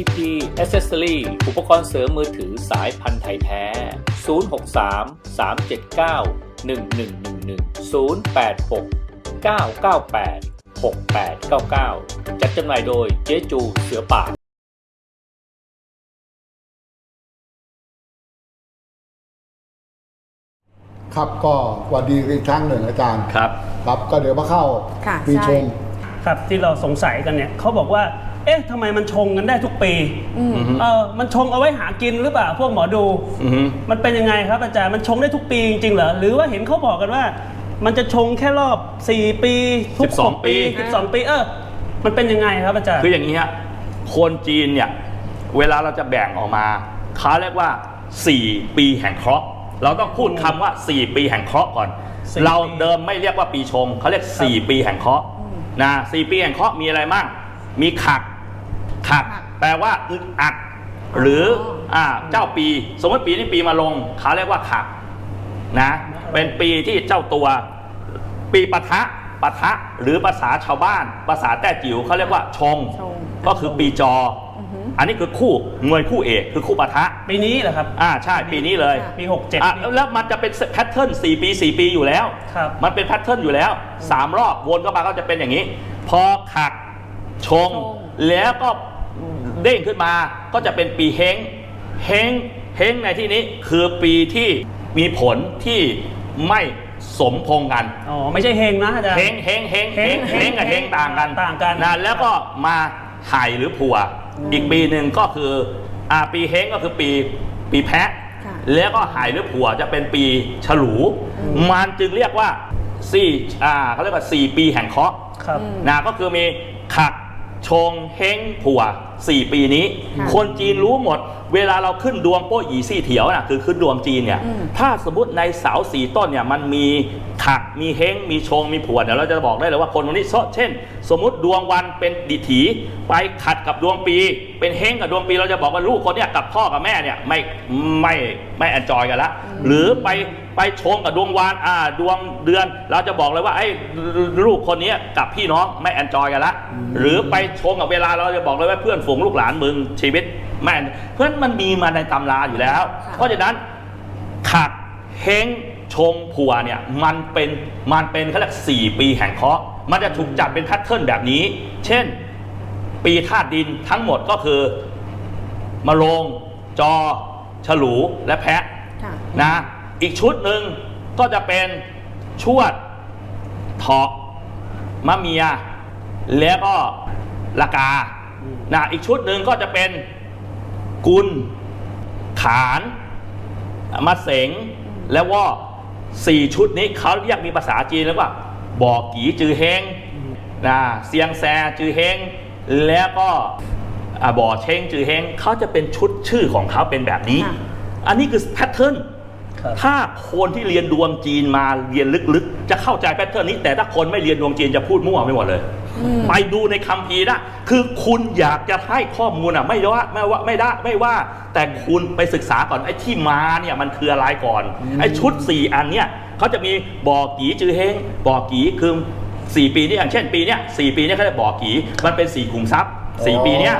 TP Accessory อุปกรณ์เสริมมือถือสายพันธุ์ไทยแท้ 063 379 1111 086 998 6899 จัดจำหน่ายโดยเจ๊จูเสือป่าครับก็สวัสดีอีกครั้งหนึ่งอาจารย์ ครับ ครับก็เดี๋ยวมาเข้าค่ะปีใช่ ชง ครับที่เราสงสัยกันเนี่ยเขาบอกว่า เอ๊ะทำไมมันชงกันได้ทุกปีอืมเออมันชงเอาไว้หากินหรือเปล่าพวกหมอดูอือฮึมันเป็นยังไงครับอาจารย์มันชงได้ทุกปีจริงๆเหรอหรือว่าเห็นเขาบอกกันว่า มันจะชงแค่รอบ 4 ปี ทุก12 ปีอ่า12 ปีเออมันเป็นยังไงครับอาจารย์คืออย่างนี้ฮะคนจีนเนี่ยเวลาเราจะแบ่งออกมาเขาเรียกว่า 4 ปีแห่งเคราะห์เราต้องพูดคำว่า 4 ปีแห่งเคราะห์ก่อนสี่เราปีเดิมไม่เรียกว่าปีชงเขาเรียกครับ4ปีแห่งเคราะห์นะสี่ปีแห่งเคราะห์มีอะไรบ้างมีขัก ขักขักแปลว่าอึดอัด หรืออ่าเจ้าปีสมมติปีนี้ปีมาลงเขาเรียกว่าขักนะเป็นปีที่เจ้าตัว ปีปะทะปะทะหรือภาษาชาวบ้าน ภาษาแต้จิ๋วเขาเรียกว่าชงชงก็คือปีจอออันนี้คือคู่มวยคู่เอกคือคู่ปะทะปีนี้เหรอครับอ่าใช่ปีนี้เลยค่ะปี67อะแล้วมันจะเป็นแพทเทิร์น4ปี4ปีอยู่แล้วครับมันเป็นแพทเทิร์นอยู่แล้ว3รอบวนเข้ามาก็จะเป็นอย่างนี้ พอขักชงชงแล้วก็ เด้งขึ้นมาก็จะเป็นปีเฮงเฮงเฮงในที่นี้คือปีที่มีผลที่ไม่สมพงษ์กันอ๋อไม่ใช่เฮงนะอาจารย์เฮงเฮงเฮงเฮงเฮเฮงงกับเฮงต่างกันต่างกันนะแล้วก็มาไห่หรือผัว อีกปีหนึ่งก็คืออ่าปีเฮงก็คือปีปีแพะค่ะแล้วก็ไห่หรือผัวจะเป็นปีฉลู มันจึงเรียกว่าสี่อ่าเขาเรียกว่าสี่ปีแห่งเคราะห์ครับนะก็คือมีขัก ชงเฮงผัวสี่ปีนี้ค่ะคนจีนรู้หมด เวลาเราขึ้นดวงโป้หยีซี่เถียวนะคือขึ้นดวงจีนเนี่ยอืมถ้าสมมติในเสาสีต้นเนี่ยมันมีขักมีเฮงมีชงมีผัวเดี๋ยวเราจะบอกได้เลยว่าคนคนนี้เช่น สมมุติดวงวันเป็นดิถีไปขัดกับดวงปี เป็นเฮงกับดวงปีเราจะบอกว่าลูกคนเนี้ยกับพ่อกับแม่เนี่ยไม่ไม่ไม่แอนจอยกันละ หรือไปไปชงกับดวงวานอ่าดวงเดือน เราจะบอกเลยว่าไอ้ลูกคนเนี้ยกับพี่น้องไม่แอนจอยกันละ หรือไปชงกับเวลาเราจะบอกเลยว่าเพื่อนฝูงลูกหลานมึงชีวิตแม่เพื่อนมันมีมาในตำราอยู่แล้วค่ะเพราะฉะนั้นขัดเฮงชงผัวเนี่ยมันเป็นมันเป็นเขาเรียกสี่ปีแห่งเคราะห์มันจะถูกจัดเป็นแพทเทิร์นแบบนี้ เช่น ปีธาตุดินทั้งหมดก็คือมะโรงจอ ฉลู และแพะค่ะ นะอีกชุดหนึ่งก็จะเป็นชวดเถาะมะเมีย แล้วก็ละกานะอีกชุดหนึ่งก็จะเป็นกุล ขานมาเสงและว่าสี่ชุดนี้เขาเรียกมีภาษาจีนแล้วว่าบอกกีจือเฮงนะเซียงแซจือเฮงแล้วก็อ่าบ่อเชงจือเฮงเขาจะเป็นชุดชื่อของเขาเป็นแบบนี้ค่ะ อันนี้คือแพทเทิร์นครับถ้าคนที่เรียนดวงจีนมาเรียนลึกๆ จะเข้าใจแพทเทิร์นนี้ แต่ถ้าคนไม่เรียนดวงจีนจะพูดมั่วไปหมดเลยอืมไปดูในคัมภีร์นะคือคุณอยากจะให้ข้อมูลอะไม่ว่าไม่ว่าไม่ได้ไม่ว่า แต่คุณไปศึกษาก่อนไอ้ที่มาเนี่ยมันคืออะไรก่อนไอ้ชุด 4 อันเนี่ยเขาจะมีบ่อกีจือเฮงบ่อกีคือ4ปีนี้อย่างเช่นปีเนี้ยสี่ปีเนี้ยเขาเรียกบ่อกีมันเป็นสี่ขุมทรัพย์สี่ปีเนี้ย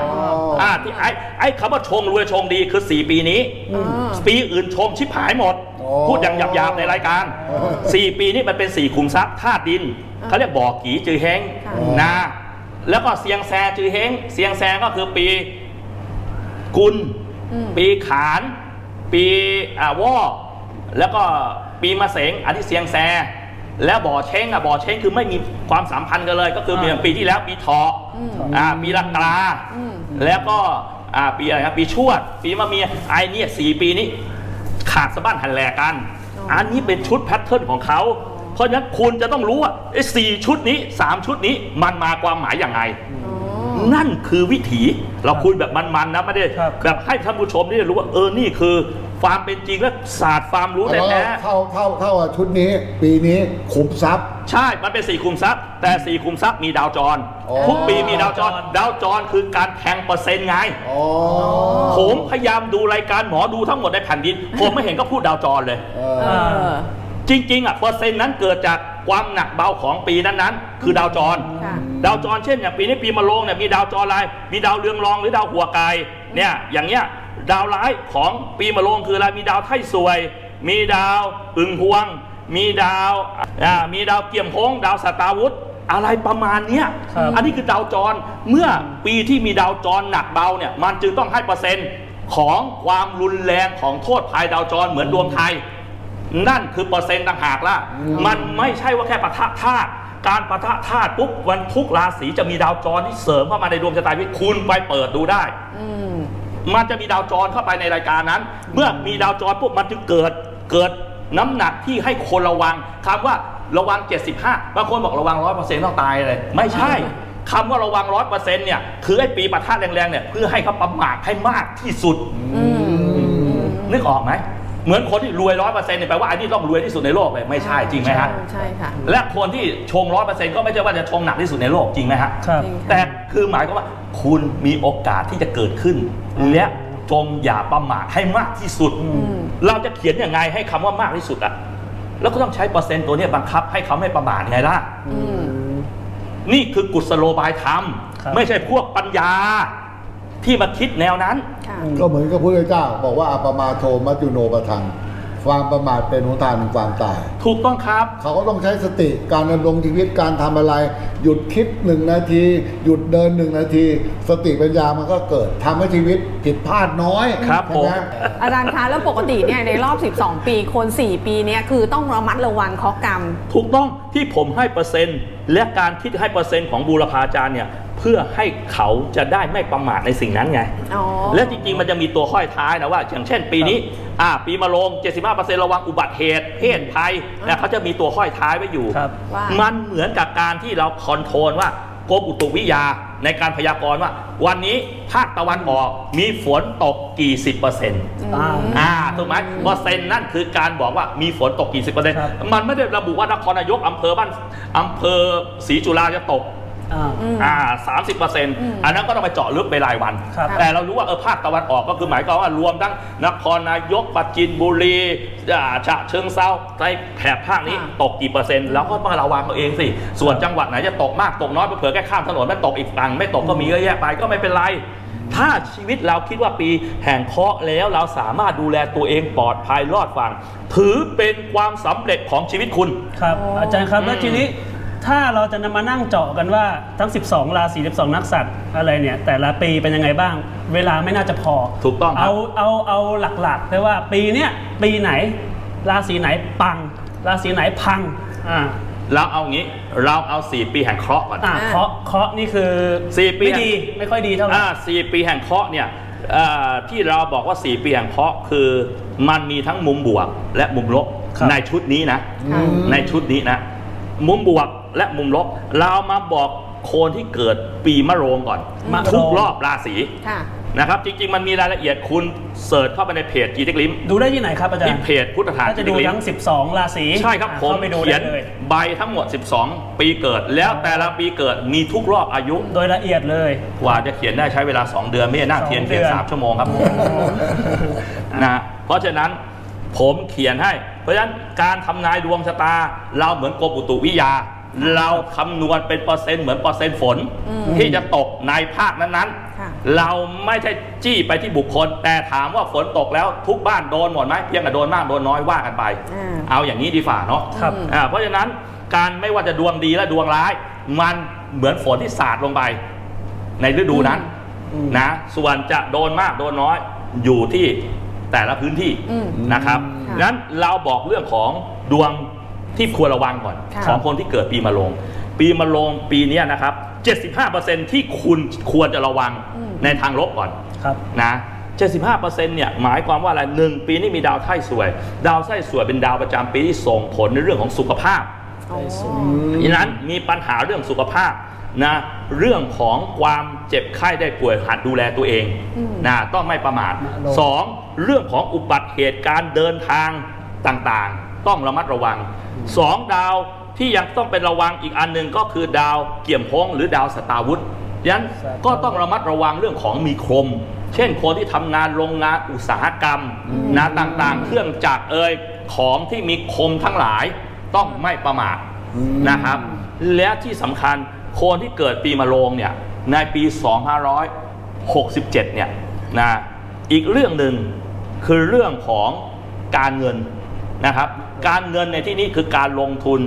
อ๋ออ่อ่าที่ไอ้ไอ้คำว่าชงรวยชงดีคือ 4 ปีนี้ อืม ปีอื่นชมชิบหายหมด อ๋อพูดอย่างหยาบๆในรายการ อ๋อ4 ปีนี้มันเป็น 4 คุมทรัพย์ธาตุดิน อ่าเขาเรียกบ่อกีจือเฮงค่ะนะแล้วก็เซียงแซจือเฮงเซียงแซก็คือปีกุล อืม ปีขาน ปีอ่าวอแล้วก็ปีมะเสงอันที่เซียงแซ แล้วบ่อเช้งอะบ่อเช้งคือไม่มีความสัมพันธ์กันเลย ก็คืออ่าอย่างปีที่แล้วปีเถาะอืม อ่าปีละกาอืม แล้วก็อ่าปีอะไรครับปีชวด ปีมะเมียไอเนี่ยสี่ปีนี้ ขาดสะบั้นหันแหลกกัน อ๋ออั อันนี้เป็นชุดแพทเทิร์นของเขา เพราะฉะนั้นคุณจะต้องรู้ว่าไอ้สี่ชุดนี้สามชุดนี้มันมาความหมายอย่างไง อ๋อ นั่นคือวิถีเราคุยแบบมันๆนะไม่ได้ครับ แบบให้ท่านผู้ชมได้รู้ว่าเออนี่คือ ความเป็นจริงและศาสตร์ความรู้แล้วแท้เท่าเท่าเท่ากับชุดนี้ ปีนี้ขุมทรัพย์ๆใช่ มันเป็นสี่คุมทรัพย์ แต่สี่คุมทรัพย์มีดาวจร อ๋อ ทุกปีมีดาวจร ดาวจรคือการแทงเปอร์เซ็นต์ไง อ๋อ ผมพยายามดูรายการหมอดูทั้งหมดในแผ่นดิน ผมไม่เห็นก็พูดดาวจรเลย เอเอออ จริงๆอะเปอร์เซ็นต์นั้นเกิดจากความหนักเบาของปีนั้นๆ คือดาวจร ค่ะ ดาวจรเช่นอย่างปีนี้ปีมะโรงเนี่ยมีดาวจรอะไรมีดาวเรืองรองหรือดาวหัวไกเนี่ยอย่างเงี้ย ดาวร้ายของปีมะโรงคืออะไรมีดาวไถ่สวย มีดาวอึ่งพวง มีดาวอ่ามีดาวเกี่ยมโค้งดาวสตาร์วุธอะไรประมาณเนี้ยครับอันนี้คือดาวจร เมื่อปีที่มีดาวจรหนักเบาเนี่ย มันจึงต้องให้เปอร์เซ็นต์ของความรุนแรงของโทษภายดาวจรเหมือนดวงไทย นั่นคือเปอร์เซ็นต์ต่างหากละมันไม่ใช่ว่าแค่ปะทะธาตุการปะทะธาตุปุ๊บวันทุกราศีจะมีดาวจรที่เสริมเข้ามาในดวงชะตาชีวิตคุณไปเปิดดูได้อื มมันจะมีดาวจรเข้าไปในรายการนั้น เมื่อมีดาวจรปุ๊บมันจึงเกิดเกิดน้ำหนักที่ให้คนระวังคำว่าระวัง 75 บางคนบอกระวัง 100%ต้องตายเลย ไม่ใช่คำว่าระวัง 100%เนี่ยคือไอ้ปีปะทะแรงๆเนี่ยเพื่อให้เขาประมาทให้มากที่สุดอืมนึกออกไหม เหมือนคนที่รวยร้อยเปอร์เซ็นต์เนี่ยแปลว่าอันนี้ต้องรวยที่สุดในโลกเลยไม่ใช่จริงไหมฮะใช่ค่ะ และคนที่ชงร้อยเปอร์เซ็นต์ก็ไม่ใช่ว่าจะชงหนักที่สุดในโลกจริงไหมฮะครับจริงค่ะแต่คือหมายความว่าคุณมีโอกาสที่จะเกิดขึ้น และจงอย่าประมาทให้มากที่สุดมเราจะเขียนยังไงให้คำว่ามากที่สุดอะแล้วก็ต้องใช้เปอร์เซ็นต์ตัวเนี้ยบังคับให้เขาไม่ประมาทไงล่ะอืมนี่คือกุศโลบายธรรมครับไม่ใช่พวกปัญญา ที่มาคิดแนวนั้นค่ะก็เหมือนกับพระพุทธเจ้า บอกว่าอัปมาโทมัจจุโนปทังความประมาทเป็นหนทางแห่งความตาย ถูกต้องครับ เขาก็ต้องใช้สติการดำรงชีวิตการทำอะไร หยุดคิดหนึ่งนาที หยุดเดินหนึ่งนาที สติปัญญามันก็เกิดทำให้ชีวิตผิดพลาดน้อยครับใช่ไหผมอาจารย์คะแล้วปกติเนี่ยในรอบ 12 ปีคน 4 ปีเนี่ยคือต้องระมัดระวังเคราะห์กรรม ถูกต้องที่ผมให้เปอร์เซ็นต์ และการคิดให้เปอร์เซ็นต์ของบูรพาจารย์เนี่ย เพื่อให้เขาจะได้ไม่ประมาทในสิ่งนั้นไง อ๋อและจริงๆ มันจะมีตัวห้อยท้ายนะว่า อย่างเช่นปีนี้อ่าปีมะโรง 75%ระวังอุบัติเหตุ เพศภัยนะเขาจะมีตัวห้อยท้ายไว้อยู่ ครับ ว่ามันเหมือนกับการที่เราคอนโทรลว่ากรมอุตุวิทยาในการพยากรณ์ว่า วันนี้ภาคตะวันออกมีฝนตกกี่สิบเปอร์เซ็นต์อ่า อ่าถูกไหมเปอร์เซ็นต์นั่นคือการบอกว่ามีฝนตกกี่สิบเปอร์เซ็นต์ครับ มันไม่ได้ระบุว่านครนายกอำเภอบ้านอำเภอศรีจุฬาจะตก อ่า อืม อ่าสามสิบเปอร์เซ็นต์อันนั้นก็ต้องไปเจาะลึกไปรายวัน ครับ แต่เรารู้ว่าเออภาคตะวันออกก็คือหมายความว่ารวมทั้งนครนายกปัจจินบุรีอ่าฉะเชิงเซาในแถบภาคนี้อ่า ตกกี่เปอร์เซ็นต์แล้วก็มาระวังเอาเองสิ ส่วนจังหวัดไหนจะตกมากตกน้อยเผื่อแค่ข้ามถนนไม่ตกอีกฝั่งไม่ตกก็มีเยอะแยะไปก็ไม่เป็นไร ถ้าชีวิตเราคิดว่าปีแห่งเคราะห์แล้วเราสามารถดูแลตัวเองปลอดภัยรอดฝั่งถือเป็นความสำเร็จของชีวิตคุณ ครับอ๋อออาจารย์ครับอืมแล้วทีนี้ ถ้าเราจะนำมานั่งเจาะกันว่าทั้ง 12 ราศี 12 นักสัตว์อะไรเนี่ย แต่ละปีเป็นยังไงบ้าง เวลาไม่น่าจะพอ ถูกต้องครับเอาเอาเอาหลักๆเลยว่าปีเนี้ยปีไหน ราศีไหนปัง ราศีไหนพังอ่าเราเอางี้เราเอา 4 ปีแห่งเคราะห์ก่อนอ่าอ่าเคาะเคาะนี่คือสี่ปีไม่ดีไม่ค่อยดีเท่าไหร่อ่าสี่ปีแห่งเคราะห์เนี่ยอ่าที่เราบอกว่า 4 ปีแห่งเคราะห์คือ มันมีทั้งมุมบวกและมุมลบครับในชุดนี้นะค่ะในชุดนี้นะ มุมบวก และมุมลบ เรามาบอกคนที่เกิดปีมะโรงก่อนมะโรง ทุกรอบราศีค่ะ นะครับ จริง ๆ มันมีรายละเอียดคุณเสิร์ชเข้าไปในเพจจีเต็กลิมดูได้ที่ไหนครับอาจารที่ย์เพจพุทธทาสถ้าจะจีดูเต็กลิทั้มง12 ราศีใช่ครับอ่าผมเข้าไปดูเขียได้นเลย ใบทั้งหมด 12 ปีเกิด แล้วแต่ละปีเกิดมีทุกรอบอายุ โดยละเอียดเลย กว่าจะเขียนได้ใช้เวลา 2 เดือน ไม่ได้นั่งสองเขียนเดืเขียนอน สามชั่วโมงครับผมนะเพราะฉะนั้นผมเขียนให้ เพราะฉะนั้นการทำนายดวงชะตา เราเหมือนกรมอุตุวิทยา เราคำนวณเป็นเปอร์เซ็นต์เหมือนเปอร์เซ็นต์ฝนอืมที่จะตกในภาคนั้นค่ะๆเราไม่ใช่จี้ไปที่บุคคล แต่ถามว่าฝนตกแล้วทุกบ้านโดนหมดไหมเพียงแต่โดนมากโดนน้อยว่ากันไปอ่าเอาอย่างนี้ดีฝ่าเนาะครับอ่าเพราะฉะนั้นการไม่ว่าจะดวงดีและดวงร้าย มันเหมือนฝนที่สาดลงไป ในฤดูนั้นอืมนะส่วนจะโดนมากโดนน้อยอยู่ที่แต่ละพื้นที่อืมนะครับค่ะงั้นเราบอกเรื่องของดวง ที่ควรระวังก่อนค่ะ ของคนที่เกิดปีมะโรง ปีมะโรงปีเนี้ยนะครับ 75%ที่คุณควรจะระวังในทางลบก่อนครับ นะ75%เนี่ยหมายความว่าอะไรหนึ่งปีนี้มีดาวไถ่สวย ดาวไถ่สวยเป็นดาวประจำปีที่ส่งผลในเรื่องของสุขภาพ อ๋อ ดังนั้นมีปัญหาเรื่องสุขภาพนะเรื่องของความเจ็บไข้ได้ป่วยหัดดูแลตัวเองอืม นะต้องไม่ประมาทมะโรงสองเรื่องของอุบัติเหตุการเดินทางต่างๆ ต้องระมัดระวัง สองดาวที่ยังต้องเป็นระวังอีกอันหนึ่งก็คือดาวเกี่ยมพงหรือดาวสตาร์วุธดังนั้นก็ต้องระมัดระวังเรื่องของมีคม เช่นคนที่ทำงานโรงงานอุตสาหกรรมนะต่างๆ เครื่องจักรเอ่ยของที่มีคมทั้งหลายต้องไม่ประมาทอืมนะครับ และที่สำคัญคนที่เกิดปีมะโรงเนี่ยในปี 2567 เนี่ยนะอีกเรื่องหนึ่งคือเรื่องของการเงินนะครับ การเงินในที่นี้คือการลงทุน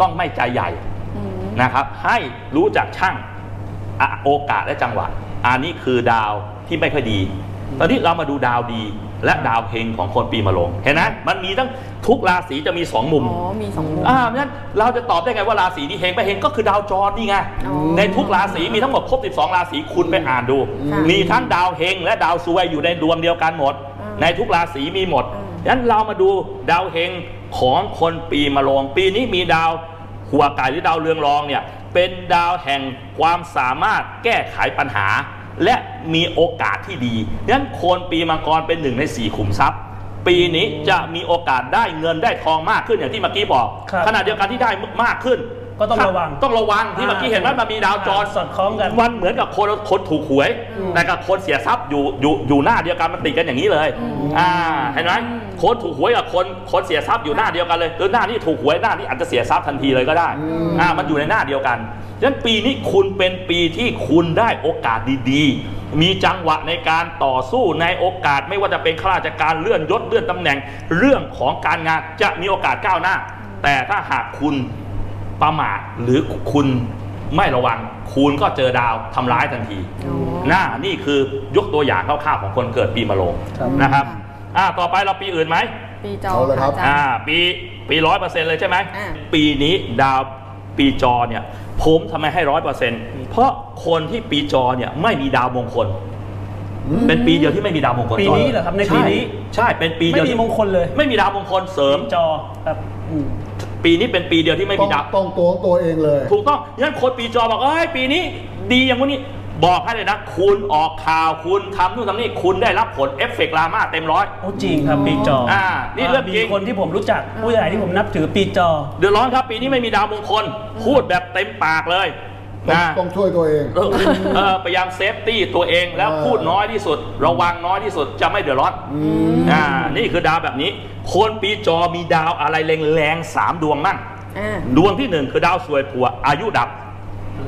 ต้องไม่ใจใหญ่อืมนะครับ ให้รู้จักช่างอะโอกาสและจังหวะ อันนี้คือดาวที่ไม่ค่อยดี ตอนนี้เรามาดูดาวดีและดาวเฮงของคนปีมะโรงเห็นไหมมันมีทั้งทุกราศีจะมีสองมุมอ๋อมีสองมุมอ่าเพราะฉะนั้นเราจะตอบได้ไงว่าราศีนี้เฮงไม่เฮงก็คือดาวจรนี่ไงอ๋อในทุกราศีมีทั้งหมดครบ 12 ราศีคุณไปอ่านดูค่ะมีทั้งดาวเฮงและดาวซวยอยู่ในดวงเดียวกันหมดอืมในทุกราศีมีหมด อืมฉะนั้นเรามาดูดาวเฮงของคนปีมะโรงปีนี้มีดาวหัวไก่หรือดาวเรืองรองเนี่ยเป็นดาวแห่งความสามารถแก้ไขปัญหา และมีโอกาสที่ดีฉะนั้นคนปีมังกรเป็นหนึ่งในสี่ขุมทรัพย์ปีนี้จะมีโอกาสได้เงินได้ทองมากขึ้นอย่างที่เมื่อกี้บอกบขณะเดียวกันที่ได้มากขึ้น ก็ต้องระวังต้องระวังที่เมื่อกี้เห็นว่ามันมีดาวจรสอดคล้องกัน มันเหมือนกับคนคนถูกหวยอืมแต่กับคนเสียทรัพย์อยู่อยู่อยู่หน้าเดียวกันมันติดกันอย่างนี้เลยอ่าเห็นไหมคนถูกหวยกับคนคนเสียทรัพย์อยู่หน้าเดียวกันเลยหรือหน้านี้ถูกหวยหน้านี้อาจจะเสียทรัพย์ทันทีเลยก็ได้อ่ามันอยู่ในหน้าเดียวกันฉะนั้นปีนี้คุณเป็นปีที่คุณได้โอกาสดีๆ มีจังหวะในการต่อสู้ในโอกาสไม่ว่าจะเป็นข้าราชการเลื่อนยศเลื่อนตำแหน่ง เรื่องของการงานจะมีโอกาสก้าวหน้า แต่ถ้าหากคุณ ประมาทหรือคุณไม่ระวัง คุณก็เจอดาวทำร้ายทันทีอ๋อหน้านี่คือยกตัวอย่างคร่าวๆของคนเกิดปีมะโรงครับ นะครับอ่าต่อไปเราปีอื่นไหมปีจอเอาเลยครับะอาจาอ่ารย์ปีปีร้อยเปอร์เซ็นต์เลยใช่ไหมอ่า ปีนี้ดาวปีจอเนี่ยผมทำไมให้ร้อยเปอร์เซ็นต์เพราะคนที่ปีจอเนี่ยไม่มีดาวมงคลเป็นปีเดียวที่ไม่มีดาวมงคลปีนี้เหรอครับในปีนี้ ใช่ใช่เป็นปีเดีไม่ยวมีที่มงคลเลยไม่มีดาวมงคลเสริม จอครับอืม ปีนี้เป็นปีเดียวที่ไม่ต้อมีงดาวต้องตัวของตัวเองเลยถูกต้องงั้นคนปีจอบอกเอ้ยปีนี้ ดีอย่างนี้บอกให้เลยนะ คุณออกข่าวคุณทำนู่นทำนี่คุณได้รับผลเอฟเฟกต์ลามาเต็มร้อย โอ้จริงครับปีจออ่านี่เรื่องจริงมีคนที่ผมรู้จักผู้ใหญ่ที่ผมนับถือปีจอ เดือดร้อนครับปีนี้ไม่มีดาวมงคล พูดแบบเต็มปากเลยต้อง นะ ต้องช่วยตัวเองเออเออพยายามเซฟตี้ตัวเองแล้วเออพูดน้อยที่สุด ระวังน้อยที่สุดจะไม่เดือดร้อนอืมอ่านี่คือดาวแบบนี้ คนปีจอมีดาวอะไรแรงๆสามดวงมั่ง อ่า ดวงที่หนึ่งคือดาวสวยผัวอายุดับ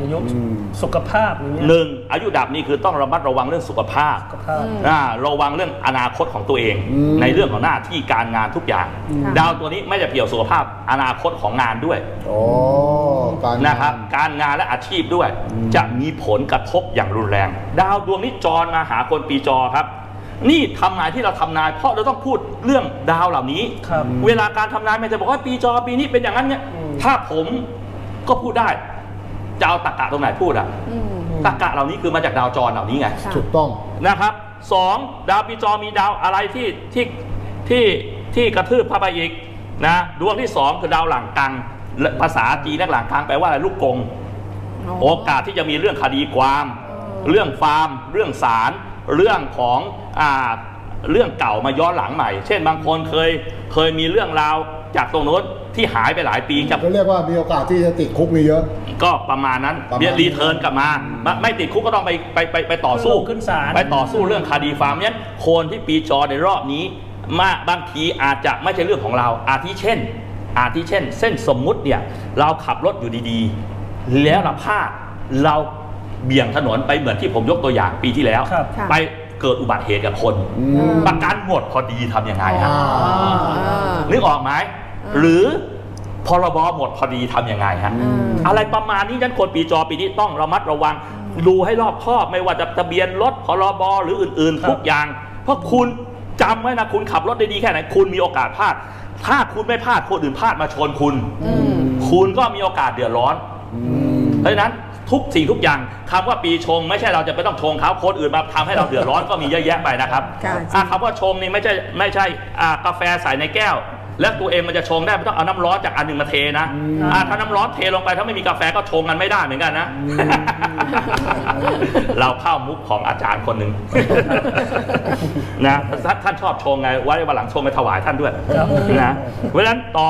อายุอืม สุขภาพอย่างเงี้ยหนึ่งอายุดับนี่คือต้องระมัดระวังเรื่องสุขภาพสุขภาพอืมอ่าระวังเรื่องอนาคตของตัวเอง อืม ในเรื่องของหน้าที่การงานทุกอย่างค่ะดาวตัวนี้ไม่จะเกี่ยวสุขภาพอนาคตของงานด้วยอ๋อการงา นะครับ การงานและอาชีพด้วย อืม จะมีผลกระทบอย่างรุนแรง ดาวดวงนี้จรมาหาคนปีจอครับ นี่ทำนายที่เราทำนายเพราะเราต้องพูดเรื่องดาวเหล่านี้ ครับ เวลาการทำนายมันจะบอกว่าปีจอปีนี้เป็นอย่างนั้นเนี่ยอืม ถ้าผมก็พูดได้ จะเอาตรกกะตรงไหนพูดอะอืมตรกกะเหล่านี้คือมาจากดาวจรเหล่านี้ไงค่ะ ถูกต้อง นะครับสองดาวปีจอมีดาวอะไรที่ที่ที่ที่กระทืบพระไปอีกนะดวงที่สองคือดาวหลังกังและภาษาจีนและหลังกังแปลว่าอะไรลูกกง โอกาสที่จะมีเรื่องคดีความ เรื่องฟาร์ม เรื่องศาลเรื่องของอ่าเรื่องเก่ามาย้อนหลังใหม่ เช่นบางคนเคยเคยมีเรื่องราว จากตรงโน้นที่หายไปหลายปีกับก็เรียกว่ามีโอกาสที่จะติดคุกมีเยอะ ก็ประมาณนั้นประมาณ เรียรีเทิร์นกลับมาไม่ไม่ติดคุกก็ต้องไปไปไปไปต่อสู้ขึ้นศาล ไปต่อสู้เรื่องคดีฟาร์มเนี่ยคนที่ปีจอในรอบนี้มาบางทีอาจจะไม่ใช่เรื่องของเรา อาทิเช่น อาทิเช่น เส้นสมมุติเนี่ยเราขับรถอยู่ดีๆ แล้วเราพลาดเราเบี่ยงถนนไปเหมือนที่ผมยกตัวอย่างปีที่แล้ว ครับ ค่ะ ไปเกิดอุบัติเหตุกับคน อืม ประกันหมดพอดีทำยังไงฮะ อ่า นึกออกไหม หรือพรบหมดพอดีทำยังไงฮะอืมอะไรประมาณนี้ฉะนันคนปีจอปีนี้ต้องระมัดระวัง ดูให้รอบคอบไม่ว่าจะทะเบียนรถพรบหรืออื่นครับๆทุกอย่าง เพราะคุณจำไว้นะคุณขับรถได้ดีแค่ไหนคุณมีโอกาสพลาด ถ้าคุณไม่พลาดคนอื่นพลาดมาชนคุณอืมคุณก็มีโอกาสเดือดร้อนอืมเพราะฉะนั้นทุกสิ่งทุกอย่างคำว่าปีชง ไม่ใช่เราจะไปต้องชงเขาคนอื่นมาทำให้เราเดือดร้อนก็มีเยอะแยะไปนะครับค่ะอะคำว่าชงนี่ไม่ใช่ไม่ใช่อ่ากาแฟใส่ในแก้ว แล้วตัวเองมันจะชงได้ไม่ต้องเอาน้ำร้อนจากอันหนึ่งมาเทนะอะถ้าน้ำร้อนเทลงไปถ้าไม่มีกาแฟก็ชงกันไม่ได้เหมือนกันนะ เราเข้ามุกของอาจารย์คนหนึ่งนะท่านท่านชอบชงไงไว้วันหลังชงไปถวายท่านด้วยครับนะเพราะฉะนั้นต่อ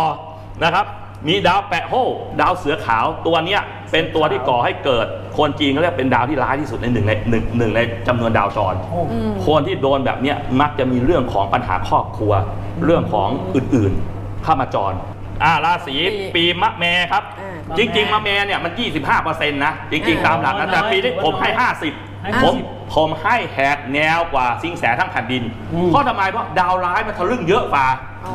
นะครับ มีดาวแปะโฮดาวเสือขาวตัวเนี้ย เป็นตัวที่ก่อให้เกิด คนจีนเขาเรียกเป็นดาวที่ร้ายที่สุดในหนึ่งในหนึ่งหนึ่งในจำนวนดาวจรโอ้อืม คนที่โดนแบบเนี้ยมักจะมีเรื่องของปัญหาครอบครัว เรื่องของอื่นๆเข้ามาจรอ่าราศีปีปีมะแม่ครับ อ่าจริง ๆมาแม่เนี่ยมัน 25%นะ จริงๆตามหลักนะแต่ปีนี้ผมให้ ให้50 ผมผมให้แหกแนวกว่าสิงแสทั้งแผ่นดิน อืม เพราะทำไมเพราะดาวร้ายมันทะลึ่งเยอะฝ่า อ๋อ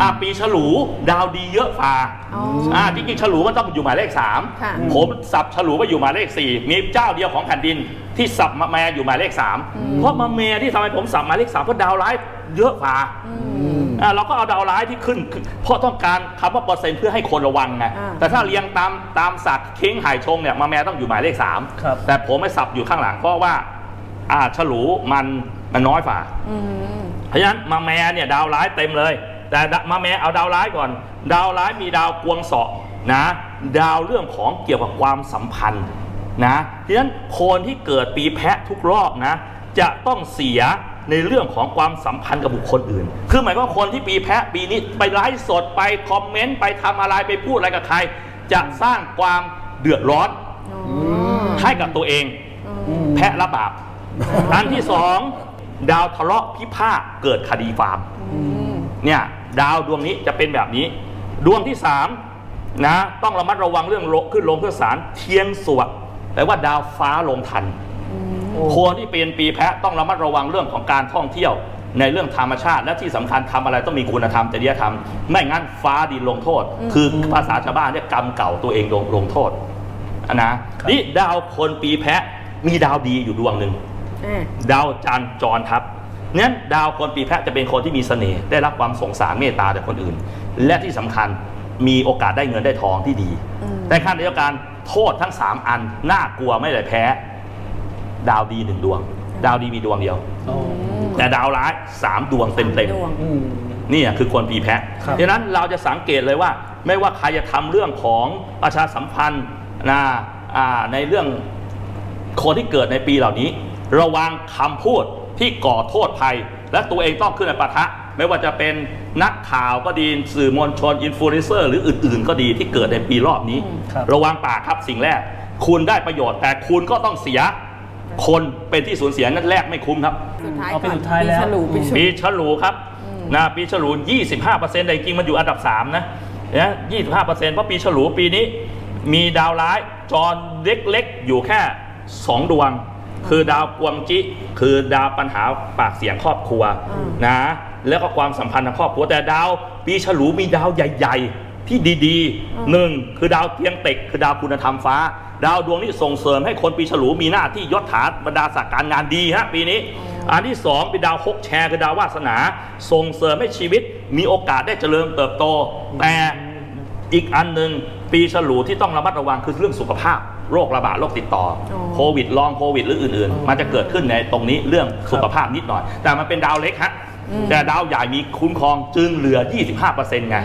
อ่าปีฉลูดาวดีเยอะฝ่าอ๋ออ่าจริงๆฉลูมันต้องอยู่หมายเลขค่ะ3ผมสับฉลูไปอยู่หมายเลข4มีเจ้าเดียวของแผ่นดินที่สับมาแมอยู่หมายเลข3เพราะมาแมที่ทำไมผมสับหมายเลข3เพราะดาวร้ายเยอะฝ่า อ่าเราก็เอาดาวร้ายที่ขึ้นขึ้น เพราะต้องการคำว่าเปอร์เซ็นต์เพื่อให้คนระวังไงอ่า แต่ถ้าเรียงตามตามศักดิ์เค้งหายชงเนี่ยมาแม่ต้องอยู่หมายเลขสามครับ แต่ผมไม่สับอยู่ข้างหลังเพราะว่าอ่าฉลูมันมันน้อยฝ่า อืม เพราะฉะนั้นมาแม่เนี่ยดาวร้ายเต็มเลย แต่มาแม่เอาดาวร้ายก่อน ดาวร้ายมีดาวกวงเสาะนะดาวเรื่องของเกี่ยวกับความสัมพันธ์นะเพราะฉะนั้นคนที่เกิดปีแพะทุกรอบนะจะต้องเสียในเรื่องของความสัมพันธ์กับบุคคลอื่น คือหมายความว่าคนที่ปีแพะปีนี้ไปไลฟ์สดไปคอมเมนต์ไปทำอะไรไปพูดอะไรกับใคร จะสร้างความเดือดร้อนอ๋อให้กับตัวเอง แพะระบาปอันที่สองดาวทะเลาะพิพาทเกิดคดีฟาร์มอืมเนี่ย ดาวดวงนี้จะเป็นแบบนี้ ดวงที่สามนะต้องระมัดระวังเรื่องโลขึ้นลงขึ้นศาลเทียนสวดแปลว่าดาวฟ้าลงทันคนที่เป็นปีแพะต้องระมัดระวังเรื่องของการท่องเที่ยวในเรื่องธรรมชาติและที่สำคัญทำอะไรต้องมีคุณธรรมจริยธรรม ไม่งั้นฟ้าดินลงโทษ คือภาษาชาวบ้านเนี่ยกรรมเก่าตัวเองลงลงโทษอะนะนี่ดาวคนปีแพะมีดาวดีอยู่ดวงหนึ่งอ่าดาวจันทร์จรทับ นั้นดาวคนปีแพะจะเป็นคนที่มีเสน่ห์ได้รับความสงสารเมตตาจากคนอื่น และที่สำคัญมีโอกาสได้เงินได้ทองที่ดี แต่ขั้นเดียวกันโทษทั้ง 3 อันน่ากลัวไม่เลยแพ้ ดาวดีหนึ่งดวง ดาวดีมีดวงเดียวอ๋อแต่ดาวร้าย3ดวงเต็มดวงอืมๆนี่คือคนปีแพะครับดังนั้นเราจะสังเกตเลยว่า ไม่ว่าใครจะทำเรื่องของประชาสัมพันธ์นะอ่าในเรื่องคนที่เกิดในปีเหล่านี้ ระวังคำพูด ที่ก่อโทษภัย และตัวเองต้องขึ้นในปะทะ ไม่ว่าจะเป็นนักข่าวก็ดีสื่อมวลชนอินฟลูเอนเซอร์หรืออื่น ๆ ก็ดีที่เกิดในปีรอบนี้ ครับระวังปากครับสิ่งแรก คุณได้ประโยชน์ แต่คุณก็ต้องเสีย คนเป็นที่สูญเสียนั่นแรกไม่คุ้มครับ สุดท้ายเอาเป็นก่อนสุดท้ายแล้ว ปีฉลูปีฉลูปีฉลูครับนะปีฉลู 25%แต่จริงๆมันอยู่อันดับ 3 นะนะ25%เพราะปีฉลูปีนี้ มีดาวร้ายจรเล็กๆ อยู่แค่ 2 ดวง คือดาวกวงจิ คือดาวปัญหาปากเสียงครอบครัวนะ แล้วก็ความสัมพันธ์ทางครอบครัวแต่ดาว ปีฉลูมีดาวใหญ่ ๆ ที่ดีๆหนึ่งคือดาวเทียงเต็กคือดาวคุณธรรมฟ้า ดาวดวงนี้ส่งเสริมให้คนปีฉลูมีหน้าที่ยศถาบรรดาศักดิ์การงานดีฮะปีนี้ อันที่สองเป็นดาวฮกแชร์คือดาววาสนา ส่งเสริมให้ชีวิตมีโอกาสได้เจริญเติบโตแต่ อีกอันหนึ่ง ปีฉลูที่ต้องระมัดระวังคือเรื่องสุขภาพ โรคระบาดโรคติดต่อออโควิดลองโควิดหรืออื่นๆ มันจะเกิดขึ้นในตรงนี้เรื่องสุขภาพนิดหน่อย แต่มันเป็นดาวเล็กฮะแต่ดาวใหญ่มีคุ้มครองจึงเหลือ 25%ไง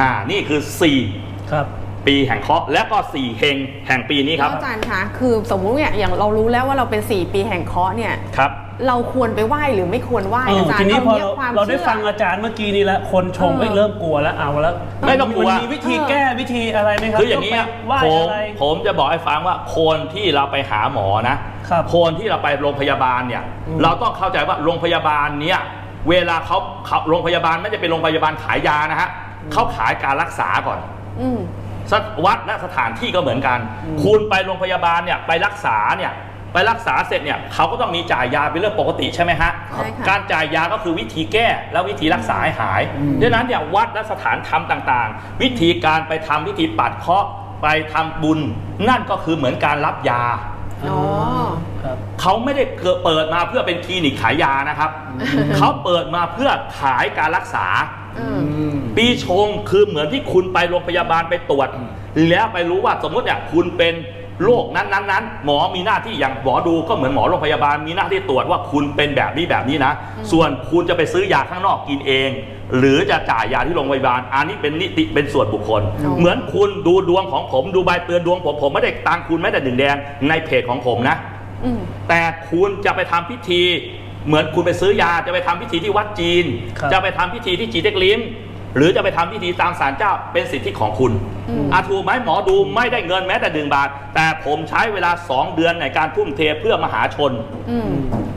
อ่านี่คือครับ4 ปีแห่งเคราะห์และก็4เฮงแห่งปีนี้ครับอาจารย์คะคือสมมุติเนี่ยอย่างเรารู้แล้วว่าเราเป็น 4 ปีแห่งเคราะห์เนี่ยครับเราควรไปไหว้หรือไม่ควรไหว้เอออาจารย์ทีนี้พอเาเรายความเราได้ชื่อฟังอาจารย์เมื่อกี้นี้แล้วคนชมเออเอ้ยเริ่มกลัวแล้วเอาแล้วไม่ต้องกลัวมันมีวิธีแก้วิธีอะไรไหมครับคืออย่างนี้นี้อะไหว้ผมอะไรผมจะบอกให้ฟังว่าคนที่เราไปหาหมอนะครับคนที่เราไปโรงพยาบาลเนี่ยอืมเราต้องเข้าใจว่าโรงพยาบาลเนี่ยเวลาเขาเขาโรงพยาบาลไม่ได้เป็นโรงพยาบาลขายยานะฮะเขาขายการรักษาก่อนอืม สถวัดและสถานที่ก็เหมือนกัน คุณไปโรงพยาบาลเนี่ยไปรักษาเนี่ยไปรักษาเสร็จเนี่ยเขาก็ต้องมีจ่ายยาเป็นเรื่องปกติใช่ไหมฮะใช่ค่ะการจ่ายยาก็คือวิธีแก้และวิธีรักษาให้หายดังนั้นเนี่ยวัดและสถานธรรมต่างๆ วิธีการไปทำวิธีปัดเคราะห์ไปทำบุญ นั่นก็คือเหมือนการรับยาอ๋อครับเขาไม่ได้เปิดมาเพื่อเป็นคลินิกขายยานะครับ เขาเปิดมาเพื่อขายการรักษาอืม ปีชงคือเหมือนที่คุณไปโรงพยาบาลไปตรวจ แล้วไปรู้ว่าสมมติเนี่ยคุณเป็นโรคนั้นนั้นนั้นหมอมีหน้าที่อย่างหมอดูก็เหมือนหมอโรงพยาบาลมีหน้าที่ตรวจว่าคุณเป็นแบบนี้แบบนี้นะ ส่วนคุณจะไปซื้อยาข้างนอกกินเอง หรือจะจ่ายยาที่โรงพยาบาล อันนี้เป็นนิติเป็นส่วนบุคคลอ๋อเหมือนคุณดูดวงของผมดูใบเตือนดวงผมผมไม่ได้ตังคุณแม้แต่หนึ่งแดงในเพจของผมนะอืมแต่คุณจะไปทำพิธี เหมือนคุณไปซื้อยาจะไปทำพิธีที่วัดจีน ครับ จะไปทำพิธีที่จีเด็กลิ้ม หรือจะไปทำพิธีตามศาลเจ้าเป็นสิทธิของคุณอืมอาถูกไหมหมอดูไม่ได้เงินแม้แต่หนึ่งบาท แต่ผมใช้เวลา 2 เดือนในการทุ่มเทเพื่อมหาชน อืม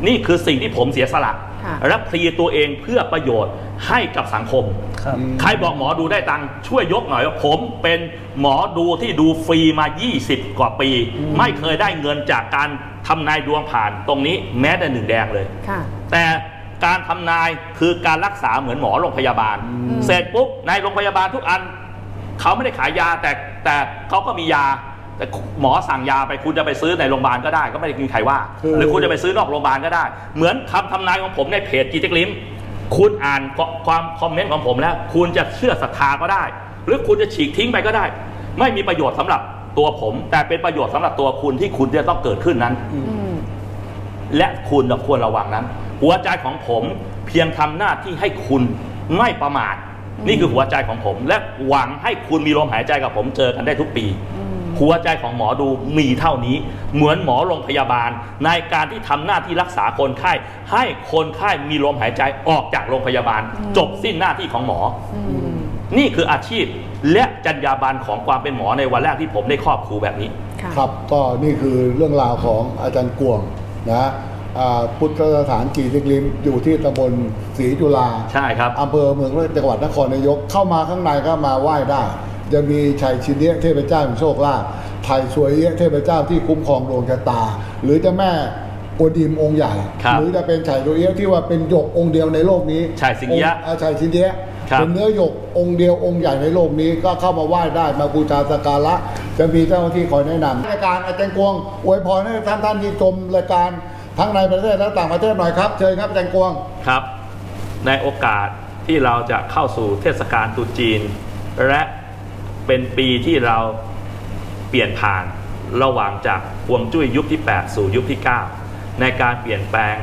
นี่คือสิ่งที่ผมเสียสละค่ะ และพลีตัวเองเพื่อประโยชน์ให้กับสังคมครับใครบอกหมอดูได้ตังค์ช่วยยกหน่อยว่าผมเป็นหมอดูที่ดูฟรีมา 20 กว่าปี ไม่เคยได้เงินจากการทำนายดวงผ่านตรงนี้แม้แต่หนึ่งแดงเลยค่ะแต่การทำนายคือการรักษาเหมือนหมอโรงพยาบาลมเสร็จปุ๊บในโรงพยาบาลทุกอัน เขาไม่ได้ขายยาแต่แต่เขาก็มียา แต่หมอสั่งยาไปคุณจะไปซื้อในโรงพยาบาลก็ได้ ก็ไม่ได้มีใครว่าคือหรือคุณจะไปซื้อนอกโรงพยาบาลก็ได้ เหมือนคำทำนายของผมในเพจจีเจกลิมคุณอ่านความคอมเมนต์ของผมแล้ว คุณจะเชื่อศรัทธาก็ได้ หรือคุณจะฉีกทิ้งไปก็ได้ ไม่มีประโยชน์สำหรับตัวผม แต่เป็นประโยชน์สำหรับตัวคุณที่คุณจะต้องเกิดขึ้นนั้นอืมและคุณต้องควรระวังนั้น หัวใจของผมเพียงทำหน้าที่ให้คุณไม่ประมาทนี่คือหัวใจของผม และหวังให้คุณมีลมหายใจกับผมเจอกันได้ทุกปี หัวใจของหมอดูมีเท่านี้ เหมือนหมอโรงพยาบาล ในการที่ทำหน้าที่รักษาคนไข้ ให้คนไข้มีลมหายใจออกจากโรงพยาบาล จบสิ้นหน้าที่ของหมออืมนี่คืออาชีพและจรรยาบรรณของความเป็นหมอในวันแรกที่ผมได้ครอบครูแบบนี้ค่ะครับก็นี่คือเรื่องราวของอาจารย์กวงนะอ่าพุทธสถานกีริกลิมอยู่ที่ตำบลศรีจุฬาใช่ครับอำเภอเมืองจังหวัดนครนายกเข้ามาข้างในก็มาไหว้ได้ จะมีชัยชินเนียเทพเจ้าแห่งโชคลาภไทยสวยเอี้ยะเทพเจ้าที่คุ้มครองดวงชะตา หรือเจะแม่กวนอิมองค์ใหญ่ ครับหรือจะเป็นชัยโรเอี้ยะที่ว่าเป็นหยกองค์เดียวในโลกนี้ชัยสิงเอี้ยะองค์อ่าชัยชินเนียะครับ เป็นเนื้อหยกองค์เดียวองค์ใหญ่ในโลกนี้ก็เข้ามาไหว้ได้มาบูชาสักการะจะมีเจ้าหน้าที่คอยแนะนำรายการอาจารย์กวงอวยพรให้ท่านท่านที่ชมรายการทั้งในประเทศและต่างประเทศหน่อยครับเชิญครับอาจารย์กวง ครับ ในโอกาสที่เราจะเข้าสู่เทศกาลตรุษจีน และ เป็นปีที่เราเปลี่ยนผ่านระหว่างจากฮวงจุ้ยยุคที่ 8 สู่ยุคที่ 9 ในการเปลี่ยนแปลง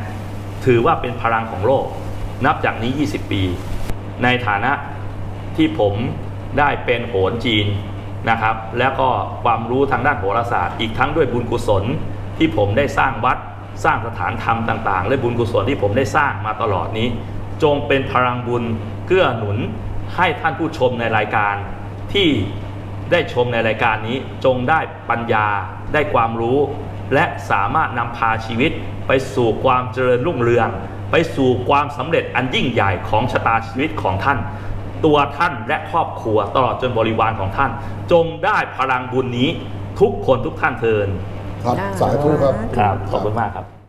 ถือว่าเป็นพลังของโลก นับจากนี้ 20 ปี ในฐานะที่ผมได้เป็นโหรจีนนะครับ แล้วก็ความรู้ทางด้านโหราศาสตร์ อีกทั้งด้วยบุญกุศลที่ผมได้สร้างวัดสร้างสถานธรรมต่างๆ และบุญกุศลที่ผมได้สร้างมาตลอดนี้ จงเป็นพลังบุญเกื้อหนุนให้ท่านผู้ชมในรายการ ที่ได้ชมในรายการนี้จงได้ปัญญาได้ความรู้ และสามารถนำพาชีวิตไปสู่ความเจริญรุ่งเรือง ไปสู่ความสำเร็จอันยิ่งใหญ่ของชะตาชีวิตของท่าน ตัวท่านและครอบครัวตลอดจนบริวารของท่าน จงได้พลังบุญนี้ทุกคนทุกท่านเทินครับ สายทุกครับ ครับ ขอบคุณมากครับ